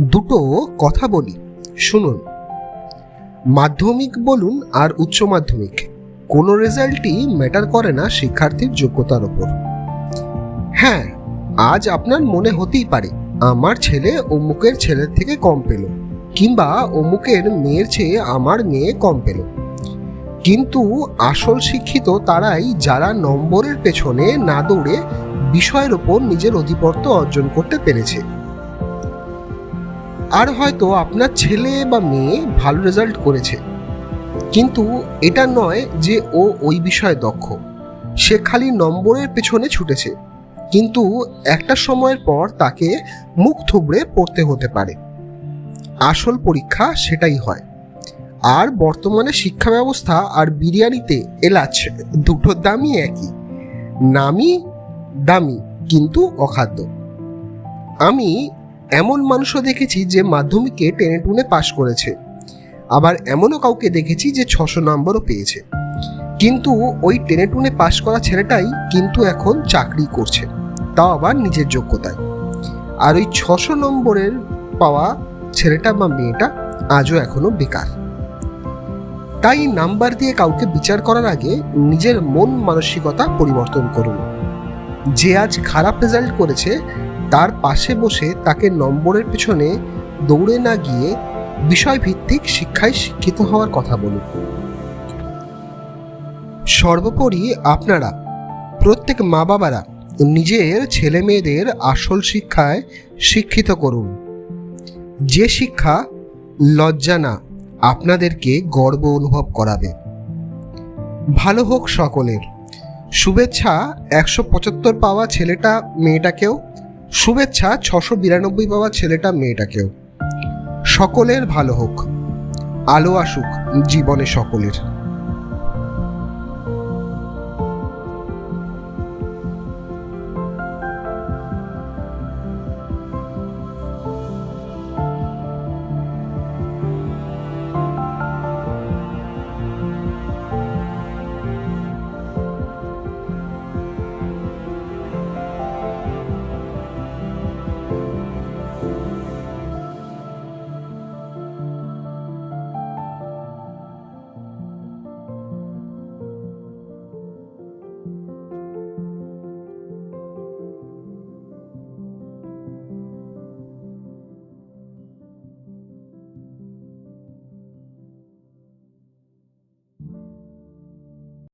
দুটো কথা বলি। শুনুন। মাধ্যমিক বলুন আর উচ্চ মাধ্যমিক, কোনো রেজাল্টই ম্যাটার করে না শিক্ষার্থীর যোগ্যতার ওপর। হ্যাঁ আজ আপনার মনে হতেই পারে, আমার ছেলে অমুকের ছেলের থেকে কম পেল, কিংবা অমুকের মেয়ের চেয়ে আমার মেয়ে কম পেল। কিন্তু আসল শিক্ষিত তারাই যারা নম্বরের পেছনে না দৌড়ে বিষয়ের ওপর নিজের অধিপত্য অর্জন করতে পেরেছে। আর হয়তো আপনার ছেলে বা মেয়ে ভালো রেজাল্ট করেছে। কিন্তু এটা নয় যে ও ওই বিষয়ে দক্ষ। সে খালি নম্বরের পেছনে ছুটেছে। কিন্তু একটা সময়ের পর তাকে মুখ থুবড়ে পড়তে হতে পারে। আসল পরীক্ষা সেটাই হয়। আর বর্তমানে শিক্ষা ব্যবস্থা আর বিরিয়ানিতে এলাচ দুটোর দামই একই। নামই দামি কিন্তু অখাদ্য। আমি এমন মানুষও দেখেছি যে মাধ্যমিকে টেনে টুনে পাশ করেছে। আবার এমনও কাউকে দেখেছি যে ছশো নম্বরও পেয়েছে। কিন্তু ওই টেনে টুনে পাশ করা ছেলেটাই কিন্তু এখন চাকরি করছে। তাও আবার নিজের যোগ্যতায়। আর ওই ছশো নম্বরের পাওয়া ছেলেটা বা মেয়েটা আজও এখনও বেকার। তাই নাম্বার দিয়ে কাউকে বিচার করার আগে নিজের মন মানসিকতা পরিবর্তন করুন। যে আজ খারাপ রেজাল্ট করেছে তার পাশে বসে তাকে নম্বরের পেছনে দৌড়ে না গিয়ে বিষয়ভিত্তিক শিক্ষায় শিক্ষিত হওয়ার কথা বলুন। সর্বোপরি আপনারা, প্রত্যেক মা বাবারা নিজের ছেলে মেয়েদের আসল শিক্ষায় শিক্ষিত করুন। যে শিক্ষা লজ্জা না, আপনাদেরকে গর্ব অনুভব করাবে। ভালো হোক সকলের। শুভেচ্ছা একশো পঁচাত্তর পাওয়া ছেলেটা মেয়েটাকেও শুভেচ্ছা ছশো বিরানব্বই পাওয়া ছেলেটা মেয়েটাকেও সকলের ভালো হোক। আলো আসুক জীবনে সকলের।